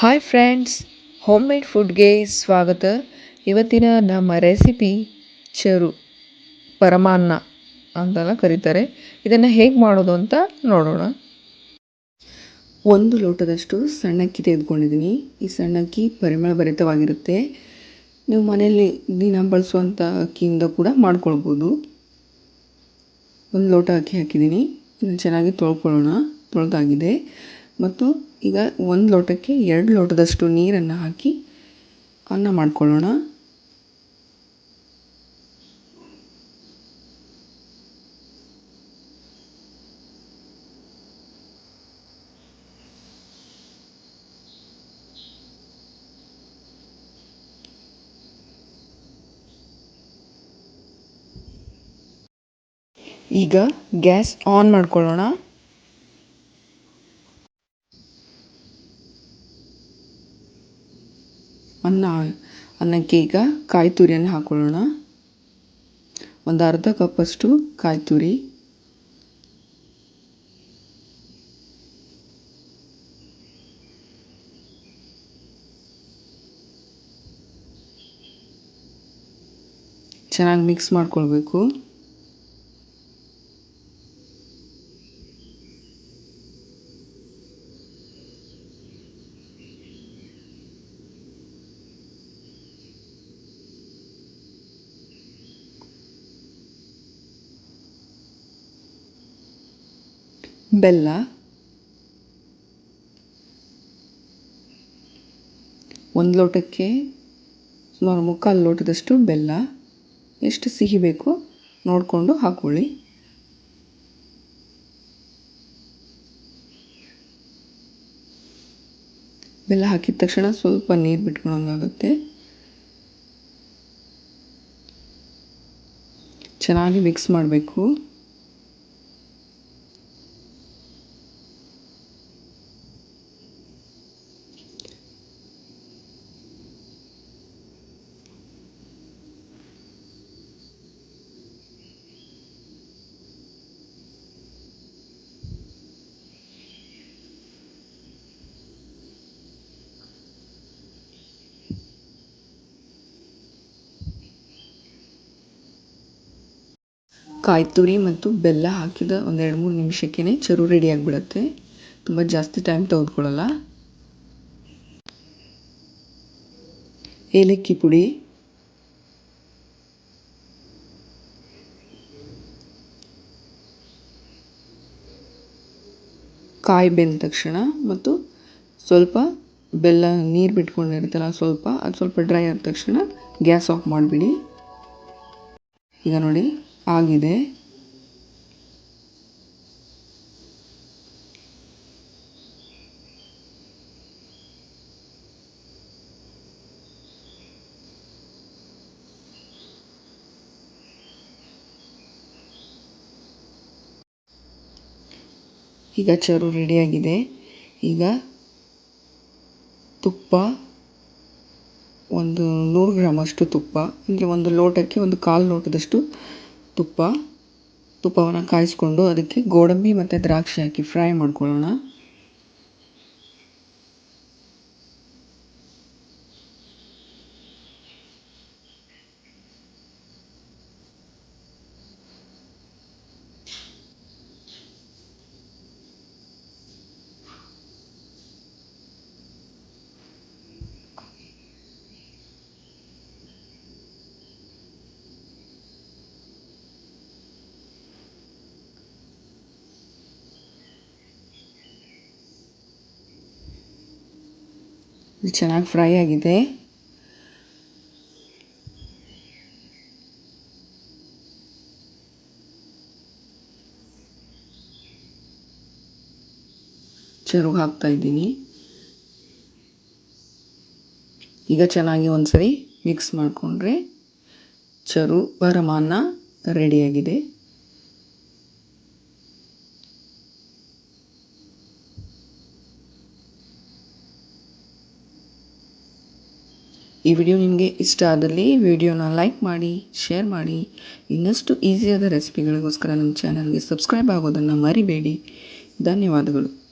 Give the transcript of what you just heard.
Hi friends home made ಫುಡ್ಗೆ ಸ್ವಾಗತ. ಇವತ್ತಿನ ನಮ್ಮ ರೆಸಿಪಿ ಚರು, ಪರಮಾನ್ನ ಅಂತೆಲ್ಲ ಕರೀತಾರೆ. ಇದನ್ನು ಹೇಗೆ ಮಾಡೋದು ಅಂತ ನೋಡೋಣ. ಒಂದು ಲೋಟದಷ್ಟು ಸಣ್ಣಕ್ಕಿ ತೆಗೆದುಕೊಂಡಿದ್ದೀನಿ ಈ ಸಣ್ಣಕ್ಕಿ ಪರಿಮಳ ಭರಿತವಾಗಿರುತ್ತೆ ನೀವು ಮನೆಯಲ್ಲಿ ದಿನ ಬಳಸುವಂಥ ಅಕ್ಕಿಯಿಂದ ಕೂಡ ಮಾಡ್ಕೊಳ್ಬೋದು. ಒಂದು ಲೋಟ ಅಕ್ಕಿ ಹಾಕಿದ್ದೀನಿ ಚೆನ್ನಾಗಿ ತೊಳ್ಕೊಳ್ಳೋಣ. ತೊಳೆದಾಗಿದೆ. ಮತ್ತು ಈಗ ಒಂದು ಲೋಟಕ್ಕೆ ಎರಡು ಲೋಟದಷ್ಟು ನೀರನ್ನು ಹಾಕಿ ಅನ್ನ ಮಾಡಿಕೊಳ್ಳೋಣ. ಈಗ ಗ್ಯಾಸ್ ಆನ್ ಮಾಡ್ಕೊಳ್ಳೋಣ. ಅನ್ನ ಅನ್ನಕ್ಕೆ ಈಗ ಕಾಯಿ ತುರಿಯನ್ನು ಹಾಕ್ಕೊಳ್ಳೋಣ ಒಂದು ಅರ್ಧ ಕಪ್ಪಷ್ಟು ಕಾಯಿ ತುರಿ. ಚೆನ್ನಾಗಿ ಮಿಕ್ಸ್ ಮಾಡ್ಕೊಳ್ಬೇಕು. ಬೆಲ್ಲ. ಒಂದು ಲೋಟಕ್ಕೆ ಸುಮಾರು ಮುಕ್ಕಾಲು ಲೋಟದಷ್ಟು ಬೆಲ್ಲ. ಎಷ್ಟು ಸಿಹಿ ಬೇಕು ನೋಡಿಕೊಂಡು ಹಾಕ್ಕೊಳ್ಳಿ ಬೆಲ್ಲ ಹಾಕಿದ ತಕ್ಷಣ ಸ್ವಲ್ಪ ನೀರು ಬಿಟ್ಕೊಳಂಗಾಗುತ್ತೆ ಚೆನ್ನಾಗಿ ಮಿಕ್ಸ್ ಮಾಡಬೇಕು. ಕಾಯಿ ತುರಿ ಮತ್ತು ಬೆಲ್ಲ ಹಾಕಿದ ಒಂದು ಎರಡು ಮೂರು ನಿಮಿಷಕ್ಕೇ ಚರು ರೆಡಿ ಆಗಿಬಿಡುತ್ತೆ. ತುಂಬ ಜಾಸ್ತಿ ಟೈಮ್ ತೆಗೆದುಕೊಳ್ಳಲ್ಲ. ಏಲಕ್ಕಿ ಪುಡಿ. ಕಾಯಿ ಬೆಂದ ತಕ್ಷಣ ಮತ್ತು ಸ್ವಲ್ಪ ಬೆಲ್ಲ ನೀರು ಬಿಟ್ಕೊಂಡಿರುತ್ತಲ್ಲ ಸ್ವಲ್ಪ, ಅದು ಸ್ವಲ್ಪ ಡ್ರೈ ಆದ ತಕ್ಷಣ ಗ್ಯಾಸ್ ಆಫ್ ಮಾಡಿಬಿಡಿ. ಈಗ ನೋಡಿ. ಆಗಿದೆ. ಈಗ ಚರು ರೆಡಿಯಾಗಿದೆ. ಈಗ ತುಪ್ಪ, ಒಂದು ನೂರು ಗ್ರಾಮಷ್ಟು ತುಪ್ಪ, ಅಂದರೆ ಒಂದು ಲೋಟಕ್ಕೆ ಒಂದು ಕಾಲು ಲೋಟದಷ್ಟು ತುಪ್ಪ ತುಪ್ಪವನ್ನು ಕಾಯಿಸಿಕೊಂಡು ಅದಕ್ಕೆ ಗೋಡಂಬಿ ಮತ್ತು ದ್ರಾಕ್ಷಿ ಹಾಕಿ ಫ್ರೈ ಮಾಡ್ಕೊಳ್ಳೋಣ. ಇದು ಚೆನ್ನಾಗಿ ಫ್ರೈ ಆಗಿದೆ. ಚೆರುಗು ಹಾಕ್ತಾ ಇದ್ದೀನಿ. ಈಗ ಚೆನ್ನಾಗಿ ಒಂದ್ಸರಿ ಮಿಕ್ಸ್ ಮಾಡಿಕೊಂಡ್ರೆ ಚರು ಬರಮಾನ ರೆಡಿಯಾಗಿದೆ ಈ ವಿಡಿಯೋ ನಿಮಗೆ ಇಷ್ಟ ಆದಲ್ಲಿ ವಿಡಿಯೋನ ಲೈಕ್ ಮಾಡಿ ಶೇರ್ ಮಾಡಿ. ಇನ್ನಷ್ಟು ಈಸಿಯಾದ ರೆಸಿಪಿಗಳಿಗೋಸ್ಕರ ನಮ್ಮ ಚಾನಲ್ಗೆ ಸಬ್ಸ್ಕ್ರೈಬ್ ಆಗೋದನ್ನು ಮರಿಬೇಡಿ. ಧನ್ಯವಾದಗಳು.